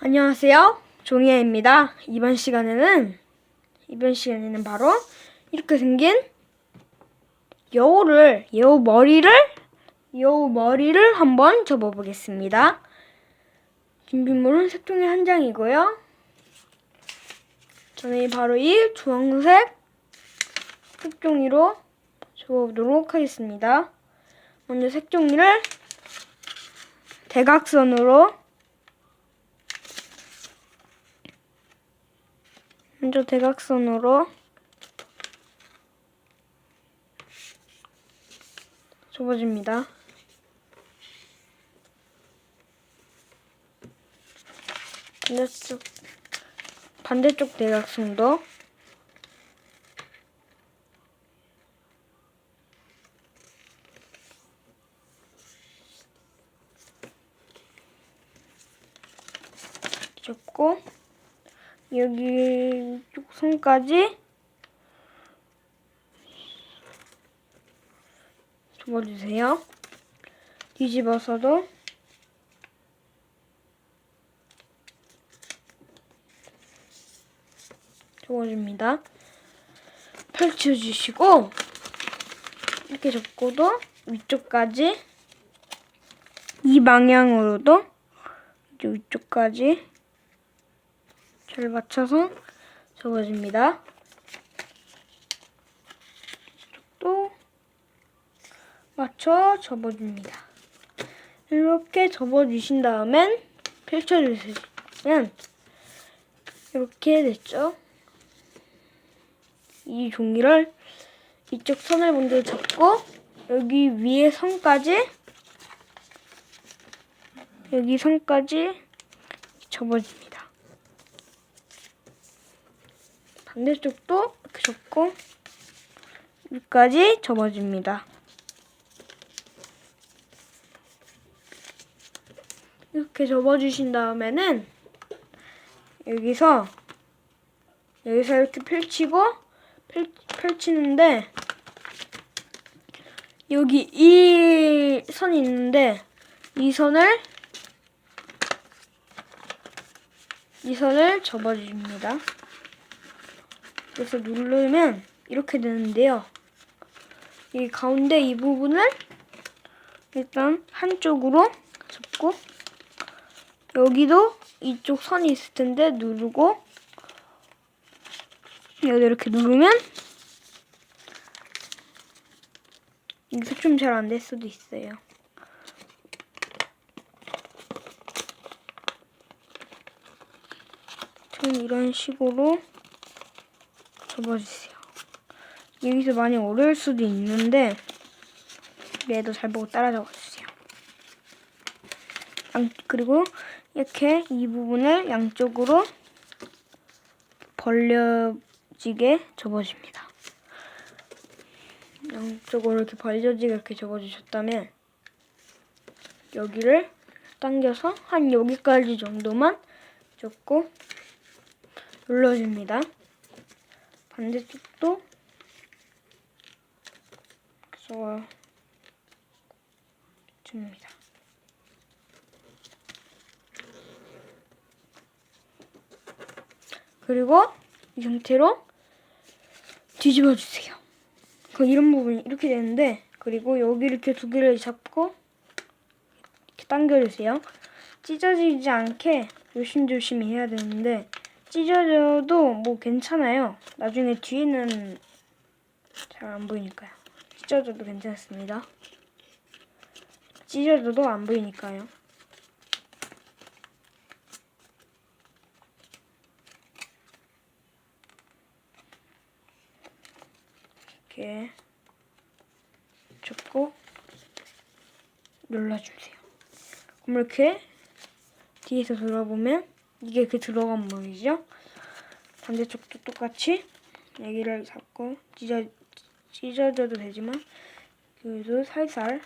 안녕하세요. 종이야입니다. 이번 시간에는 이번 시간에는 바로 이렇게 생긴 여우를 여우 머리를 여우 머리를 한번 접어 보겠습니다. 준비물은 색종이 한 장이고요. 저는 바로 이 주황색 색종이로 접어보도록 하겠습니다. 먼저 색종이를 대각선으로 먼저 대각선으로 접어줍니다. 반대쪽 반대쪽 대각선도 접고 여기 쪽 선까지 접어주세요. 뒤집어서도 접어줍니다. 펼쳐주시고 이렇게 접고도 위쪽까지 이 방향으로도 이제 위쪽까지 잘 맞춰서 접어줍니다. 또 맞춰 접어줍니다. 이렇게 접어주신 다음엔 펼쳐주시면 이렇게 됐죠. 이 종이를 이쪽 선을 먼저 잡고 여기 위에 선까지 여기 선까지 접어줍니다. 반대쪽도 이렇게 접고 여기까지 접어줍니다. 이렇게 접어주신 다음에는 여기서 여기서 이렇게 펼치고 펼, 펼치는데 여기 이 선이 있는데 이 선을 이 선을 접어줍니다. 그래서 누르면 이렇게 되는데요. 이 가운데 이 부분을 일단 한쪽으로 접고 여기도 이쪽 선이 있을 텐데 누르고 여기 이렇게 누르면 이게 좀 잘 안 될 수도 있어요. 좀 이런 식으로 접어주세요. 여기서 많이 어려울 수도 있는데 얘도 잘 보고 따라 적어주세요. 양, 그리고 이렇게 이 부분을 양쪽으로 벌려지게 접어줍니다. 양쪽으로 이렇게 벌려지게 이렇게 접어주셨다면 여기를 당겨서 한 여기까지 정도만 접고 눌러줍니다. 반대쪽도 그래서 줍니다. 그리고 이 상태로 뒤집어 주세요. 그 이런 부분이 이렇게 되는데 그리고 여기 이렇게 두 개를 잡고 이렇게 당겨주세요. 찢어지지 않게 조심조심 해야 되는데 찢어져도 뭐 괜찮아요. 나중에 뒤에는 잘 안 보이니까요. 찢어져도 괜찮습니다. 찢어져도 안 보이니까요. 이렇게 접고 눌러주세요. 그럼 이렇게 뒤에서 돌아보면 이게 그 들어간 모이죠? 반대쪽도 똑같이 여기를 잡고 찢어, 찢어져도 되지만 여기도 살살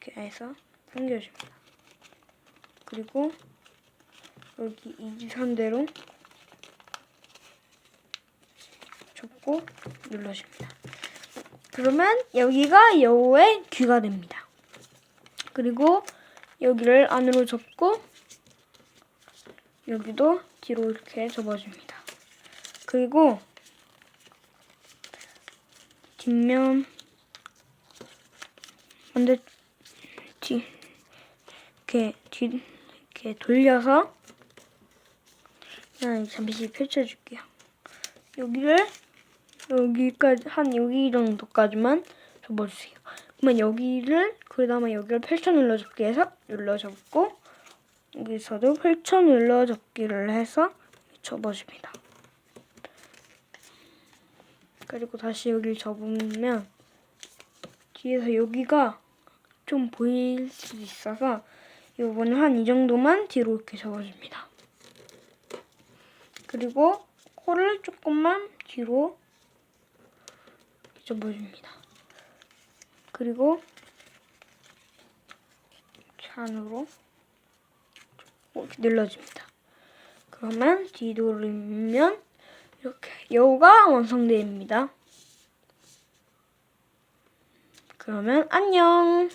이렇게 해서 당겨줍니다. 그리고 여기 이지선대로 접고 눌러줍니다. 그러면 여기가 여우의 귀가 됩니다. 그리고 여기를 안으로 접고 여기도 뒤로 이렇게 접어줍니다. 그리고 뒷면 반대 뒤 이렇게 뒤 이렇게 돌려서 그냥 잠시 펼쳐줄게요. 여기를 여기까지 한 여기 정도까지만 접어주세요. 그러면 여기를 그다음에 여기를 펼쳐 눌러접기 해서 눌러접고 여기서도 펼쳐 눌러접기를 해서 접어줍니다. 그리고 다시 여기를 접으면 뒤에서 여기가 좀 보일 수 있어서 이번에 한 이 정도만 뒤로 이렇게 접어줍니다. 그리고 코를 조금만 뒤로 접어줍니다. 그리고 이렇게 안으로 이렇게 눌러줍니다. 그러면 뒤돌리면 이렇게 여우가 완성됩니다. 그러면 안녕.